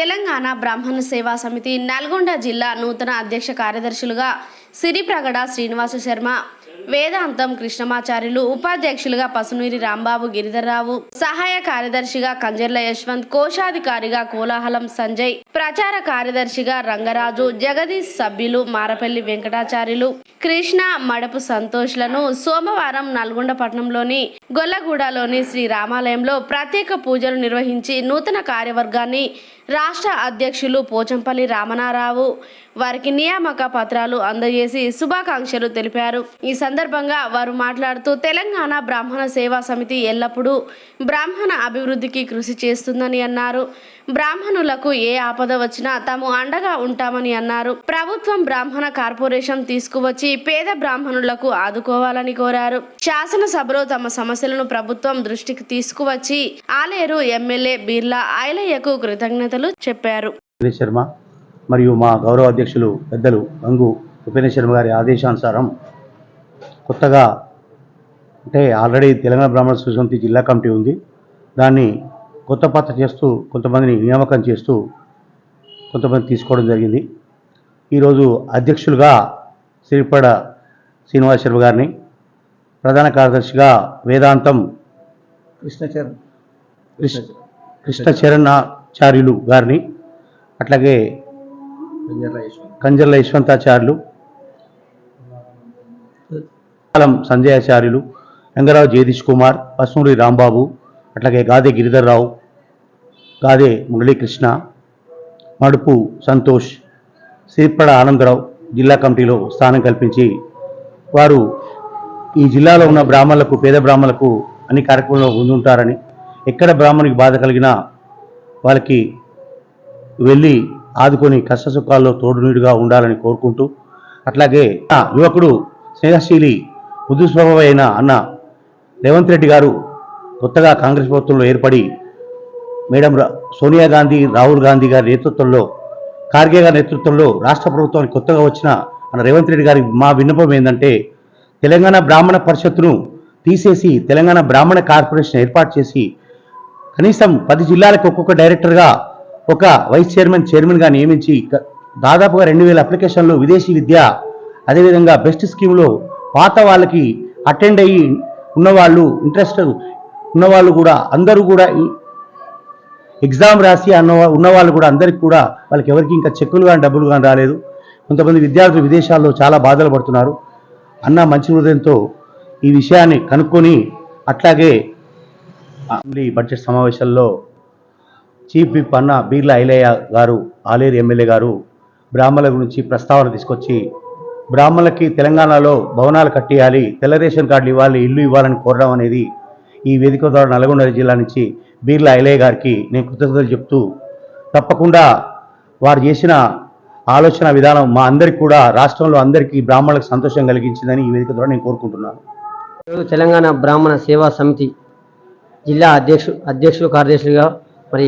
తెలంగాణ బ్రాహ్మణ సేవా సమితి నల్గొండ జిల్లా నూతన అధ్యక్ష కార్యదర్శులుగా సిరిప్రగడ శ్రీనివాస శర్మ. వేదాంతం కృష్ణమాచార్యులు ఉపాధ్యక్షులుగా పసునూరి రాంబాబు గిరిధర్రావు సహాయ కార్యదర్శిగా కంజర్ల యశ్వంత్ కోశాధికారిగా కోలాహలం సంజయ్ ప్రచార కార్యదర్శిగా రంగరాజు జగదీష్ సభ్యులు మారపల్లి వెంకటాచార్యులు కృష్ణ మడపు సంతోష్లను సోమవారం నల్గొండ పట్టణంలోని గొల్లగూడలోని శ్రీ రామాలయంలో ప్రత్యేక పూజలు నిర్వహించి నూతన కార్యవర్గాన్ని రాష్ట్ర అధ్యక్షులు పోచంపల్లి రామనారావు వారికి నియామక పత్రాలు అందజేసి శుభాకాంక్షలు తెలిపారు. ఈ సందర్భంగా వారు మాట్లాడుతూ తెలంగాణ బ్రాహ్మణ సేవా సమితి ఎల్లప్పుడూ బ్రాహ్మణ అభివృద్ధికి కృషి చేస్తుందని అన్నారు. బ్రాహ్మణులకు ఏ ఆపద వచ్చినా తాము అండగా ఉంటామని అన్నారు. ప్రభుత్వం బ్రాహ్మణ కార్పొరేషన్ తీసుకువచ్చి పేద బ్రాహ్మణులకు ఆదుకోవాలని కోరారు. శాసనసభలో తమ సమస్యలను ప్రభుత్వం దృష్టికి తీసుకువచ్చి ఆలేరు ఎమ్మెల్యే బిర్లా ఆయలయ్యకు కృతజ్ఞతలు చెప్పారు. శర్మ మరియు మా గౌరవ అధ్యక్షులు పెద్దలు గంగు ఉపేంద్ర శర్మ గారి ఆదేశానుసారం కొత్తగా అంటే ఆల్రెడీ తెలంగాణ బ్రాహ్మణ సుసమితి జిల్లా కమిటీ ఉంది. దాన్ని కొత్త పాత్ర చేస్తూ కొంతమందిని నియామకం చేస్తూ కొంతమంది తీసుకోవడం జరిగింది. ఈరోజు అధ్యక్షులుగా సిరిపడ శ్రీనివాస శర్మ గారిని ప్రధాన కార్యదర్శిగా వేదాంతం కృష్ణచరణ్. కృష్ణ కృష్ణచరణాచార్యులు గారిని అట్లాగే కంజర్ల యశ్వంతాచార్యులు కాలం సంజయాచార్యులు రంగరావు జగదీష్ కుమార్ పసుమూరి రాంబాబు అట్లాగే గాదే గిరిధర్రావు గాదే మురళీకృష్ణ మడుపు సంతోష్ సిరిప్పడ ఆనందరావు జిల్లా కమిటీలో స్థానం కల్పించి వారు ఈ జిల్లాలో ఉన్న బ్రాహ్మణులకు పేద బ్రాహ్మణులకు అన్ని కార్యక్రమంలో ముందుంటారని ఎక్కడ బ్రాహ్మణునికి బాధ కలిగినా వాళ్ళకి వెళ్ళి ఆదుకొని కష్టసుఖాల్లో తోడునీడుగా ఉండాలని కోరుకుంటూ అట్లాగే యువకుడు స్నేహశీలి మృదు అయిన అన్న రేవంత్ రెడ్డి గారు కొత్తగా కాంగ్రెస్ ప్రభుత్వంలో ఏర్పడి మేడం సోనియా గాంధీ రాహుల్ గాంధీ గారి నేతృత్వంలో ఖార్గే గారి నేతృత్వంలో రాష్ట్ర ప్రభుత్వానికి కొత్తగా వచ్చిన మన రేవంత్ రెడ్డి గారి మా విన్నపం ఏంటంటే తెలంగాణ బ్రాహ్మణ పరిషత్తును తీసేసి తెలంగాణ బ్రాహ్మణ కార్పొరేషన్ ఏర్పాటు చేసి కనీసం పది జిల్లాలకు ఒక్కొక్క డైరెక్టర్గా ఒక వైస్ చైర్మన్ చైర్మన్గా నియమించి దాదాపుగా రెండు వేల అప్లికేషన్లు విదేశీ విద్య అదేవిధంగా బెస్ట్ స్కీమ్లో పాత వాళ్ళకి అటెండ్ అయ్యి ఉన్నవాళ్ళు ఇంట్రెస్ట్ ఉన్నవాళ్ళు కూడా అందరూ కూడా ఎగ్జామ్ రాసి అన్న ఉన్నవాళ్ళు కూడా అందరికి కూడా వాళ్ళకి ఎవరికి ఇంకా చెక్కులు కానీ డబ్బులు కానీ రాలేదు. కొంతమంది విద్యార్థులు విదేశాల్లో చాలా బాధలు పడుతున్నారు. అన్న మంచి హృదయంతో ఈ విషయాన్ని కనుక్కొని అట్లాగే అసెంబ్లీ బడ్జెట్ సమావేశాల్లో చీఫ్ విప్ అన్న బీర్లా ఐలయ్య గారు ఆలేరు ఎమ్మెల్యే గారు బ్రాహ్మణుల గురించి ప్రస్తావన తీసుకొచ్చి బ్రాహ్మణులకి తెలంగాణలో భవనాలు కట్టేయాలి తెల్ల రేషన్ కార్డులు ఇవ్వాలి ఇల్లు ఇవ్వాలని కోరడం అనేది ఈ వేదిక ద్వారా నల్గొండ జిల్లా నుంచి బీర్లా ఐలయ్య గారికి నేను కృతజ్ఞతలు చెప్తూ తప్పకుండా వారు చేసిన ఆలోచన విధానం మా అందరికి కూడా రాష్ట్రంలో అందరికీ బ్రాహ్మణులకు సంతోషం కలిగించిందని ఈ వేదిక ద్వారా నేను కోరుకుంటున్నాను. తెలంగాణ బ్రాహ్మణ సేవా సమితి జిల్లా అధ్యక్షు అధ్యక్షులు కార్యదర్శులుగా మరి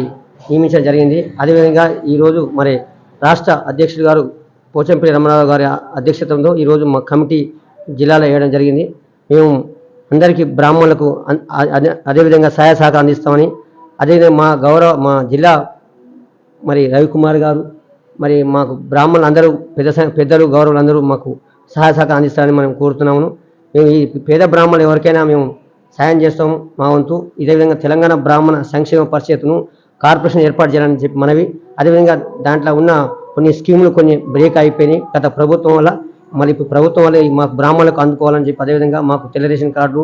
నియమించడం జరిగింది. అదేవిధంగా ఈరోజు మరి రాష్ట్ర అధ్యక్షుడు గారు పోచంపల్లి రమణారావు గారి అధ్యక్షతంలో ఈరోజు మా కమిటీ జిల్లాలో వేయడం జరిగింది. మేము అందరికీ బ్రాహ్మణులకు అన్- అదే- అదేవిధంగా సహాయ సహకారం అందిస్తామని అదేవిధంగా మా గౌరవ మా జిల్లా మరి రవికుమార్ గారు మరి మాకు బ్రాహ్మణులు అందరూ పెద్ద పెద్దలు గౌరవులందరూ మాకు సహాయ సహకారం అందిస్తారని మనం కోరుతున్నాము. మేము ఈ పేద బ్రాహ్మణులు ఎవరికైనా మేము సాయం చేస్తాము మా వంతు. ఇదే విధంగా తెలంగాణ బ్రాహ్మణ సంక్షేమ పరిషత్ను కార్పొరేషన్ ఏర్పాటు చేయాలని చెప్పి మనవి. అదేవిధంగా దాంట్లో ఉన్న కొన్ని స్కీములు కొన్ని బ్రేక్ అయిపోయినాయి. గత ప్రభుత్వం వల్ల మళ్ళీ ఇప్పుడు ప్రభుత్వం వల్ల మాకు బ్రాహ్మణులకు అందుకోవాలని చెప్పి అదేవిధంగా మాకు తెల్ల రేషన్ కార్డు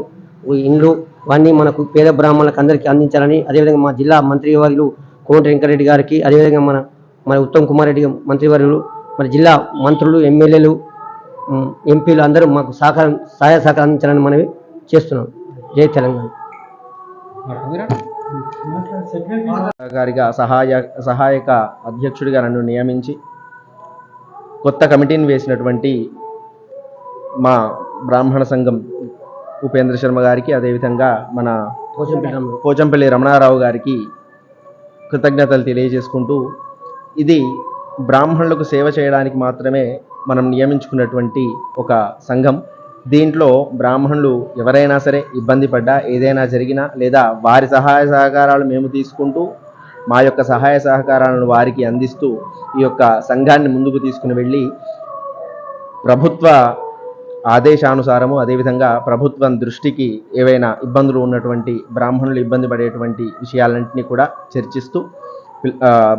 ఇండ్లు ఇవన్నీ మనకు పేద బ్రాహ్మణులకు అందరికీ అందించాలని అదేవిధంగా మా జిల్లా మంత్రివర్యులు కోమటి వెంకరెడ్డి గారికి అదేవిధంగా మన మన ఉత్తమ్ కుమార్ రెడ్డి మంత్రివర్యులు మన జిల్లా మంత్రులు ఎమ్మెల్యేలు ఎంపీలు అందరూ మాకు సహకారం సహాయ సహకారం అందించాలని మనవి చేస్తున్నాం. జై తెలంగాణ. గారిగా సహాయ సహాయక అధ్యక్షుడిగా నన్ను నియమించి కొత్త కమిటీని వేసినటువంటి మా బ్రాహ్మణ సంఘం ఉపేంద్ర శర్మ గారికి అదేవిధంగా మన పోచంపల్లి పోచంపల్లి రమణారావు గారికి కృతజ్ఞతలు తెలియజేసుకుంటూ ఇది బ్రాహ్మణులకు సేవ చేయడానికి మాత్రమే మనం నియమించుకున్నటువంటి ఒక సంఘం. దీంట్లో బ్రాహ్మణులు ఎవరైనా సరే ఇబ్బంది పడ్డా ఏదైనా జరిగినా లేదా వారి సహాయ సహకారాలు మేము తీసుకుంటూ మా యొక్క సహాయ సహకారాలను వారికి అందిస్తూ ఈ యొక్క సంఘాన్ని ముందుకు తీసుకుని వెళ్ళి ప్రభుత్వ ఆదేశానుసారము అదేవిధంగా ప్రభుత్వం దృష్టికి ఏవైనా ఇబ్బందులు ఉన్నటువంటి బ్రాహ్మణులు ఇబ్బంది పడేటువంటి విషయాలన్నింటినీ కూడా చర్చిస్తూ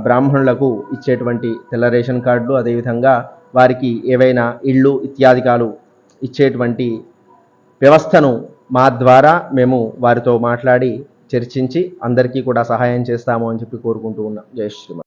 బ్రాహ్మణులకు ఇచ్చేటువంటి తెల్ల రేషన్ కార్డులు అదేవిధంగా వారికి ఏవైనా ఇళ్ళు ఇత్యాదికాలు ఇచ్చేటువంటి వ్యవస్థను మా ద్వారా మేము వారితో మాట్లాడి చర్చించి అందరికీ కూడా సహాయం చేస్తాము అని చెప్పి కోరుకుంటూ ఉన్నాం. జై శ్రీరామ్